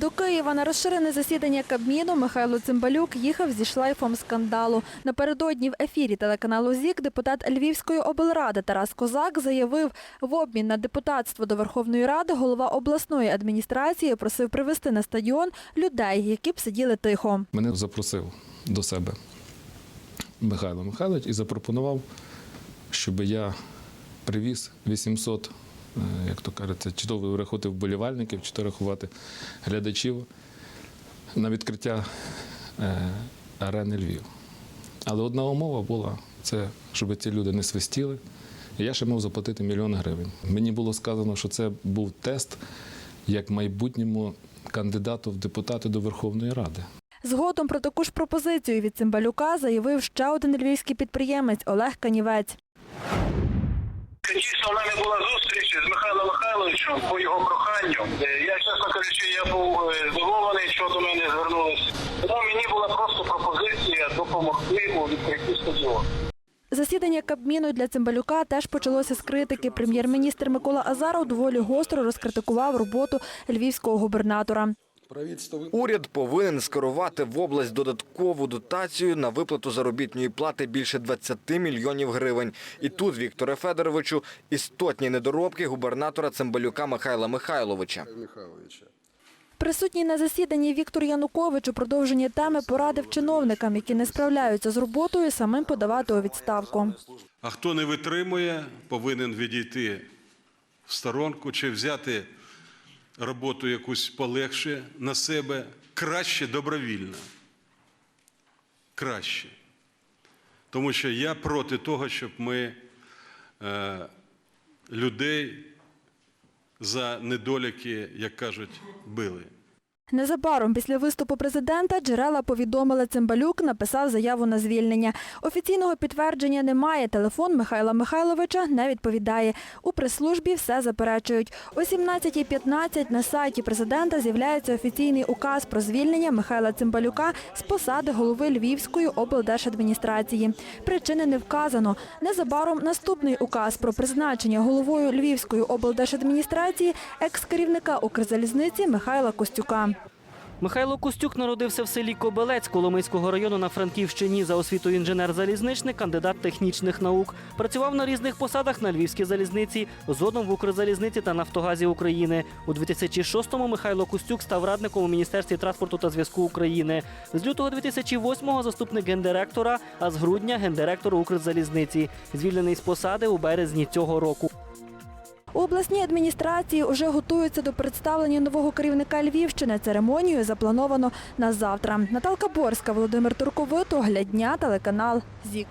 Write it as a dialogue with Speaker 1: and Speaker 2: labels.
Speaker 1: До Києва на розширене засідання Кабміну Михайло Цимбалюк їхав зі шлейфом скандалу. Напередодні в ефірі телеканалу ЗІК депутат Львівської облради Тарас Козак заявив, в обмін на депутатство до Верховної Ради голова обласної адміністрації просив привезти на стадіон людей, які б сиділи тихо.
Speaker 2: Мене запросив до себе Михайло Михайлович і запропонував, щоб я привіз 800, е, як то кажеться, чи то врахувати вболівальників, чи то рахувати глядачів на відкриття е, арени Львів. Але одна умова була це, щоб ці люди не свистіли. Я ще мав заплатити мільйон гривень. Мені було сказано, що це був тест як майбутньому кандидату в депутати до Верховної Ради.
Speaker 1: Згодом про таку ж пропозицію від Цимбалюка заявив ще один львівський підприємець Олег Канівець.
Speaker 3: Дійсно, у мене була зустріч з Михайлом Михайловичем по його проханню. Е, Я, чесно кажучи, я був е, здивований, що до мене звернулись. Тому мені була просто пропозиція допомогти у відкритті стадіону.
Speaker 1: Засідання Кабміну для Цимбалюка теж почалося з критики. Прем'єр-міністр Микола Азаров доволі гостро розкритикував роботу львівського губернатора.
Speaker 4: Уряд повинен скерувати в область додаткову дотацію на виплату заробітної плати більше 20 мільйонів гривень. І тут, Вікторе Федоровичу, істотні недоробки губернатора Цимбалюка Михайла Михайловича.
Speaker 1: Присутній на засіданні Віктор Янукович у продовженні теми порадив чиновникам, які не справляються з роботою, самим подавати у відставку.
Speaker 5: А хто не витримує, повинен відійти в сторонку чи взяти роботу якусь полегше на себе, краще добровільно. Краще. Тому що я проти того, щоб ми е, людей за недоліки, як кажуть, били.
Speaker 1: Незабаром після виступу президента джерела повідомили Цимбалюк написав заяву на звільнення. Офіційного підтвердження немає. Телефон Михайла Михайловича не відповідає. У прес-службі все заперечують. О 17.15 на сайті президента з'являється офіційний указ про звільнення Михайла Цимбалюка з посади голови Львівської облдержадміністрації. Причини не вказано. Незабаром наступний указ про призначення головою Львівської облдержадміністрації екс-керівника Укрзалізниці Михайла Костюка.
Speaker 6: Михайло Костюк народився в селі Кобелець Коломийського району на Франківщині. За освітою інженер-залізничник, кандидат технічних наук. Працював на різних посадах на Львівській залізниці, згодом в Укрзалізниці та Нафтогазі України. У 2006-му Михайло Костюк став радником у Міністерстві транспорту та зв'язку України. З лютого 2008-го заступник гендиректора, а з грудня гендиректор Укрзалізниці. Звільнений з посади у березні цього року.
Speaker 1: У обласній адміністрації вже готуються до представлення нового керівника Львівщини. Церемонію заплановано на завтра. Наталка Борська, Володимир Турковито, Глядня, телеканал ЗІК.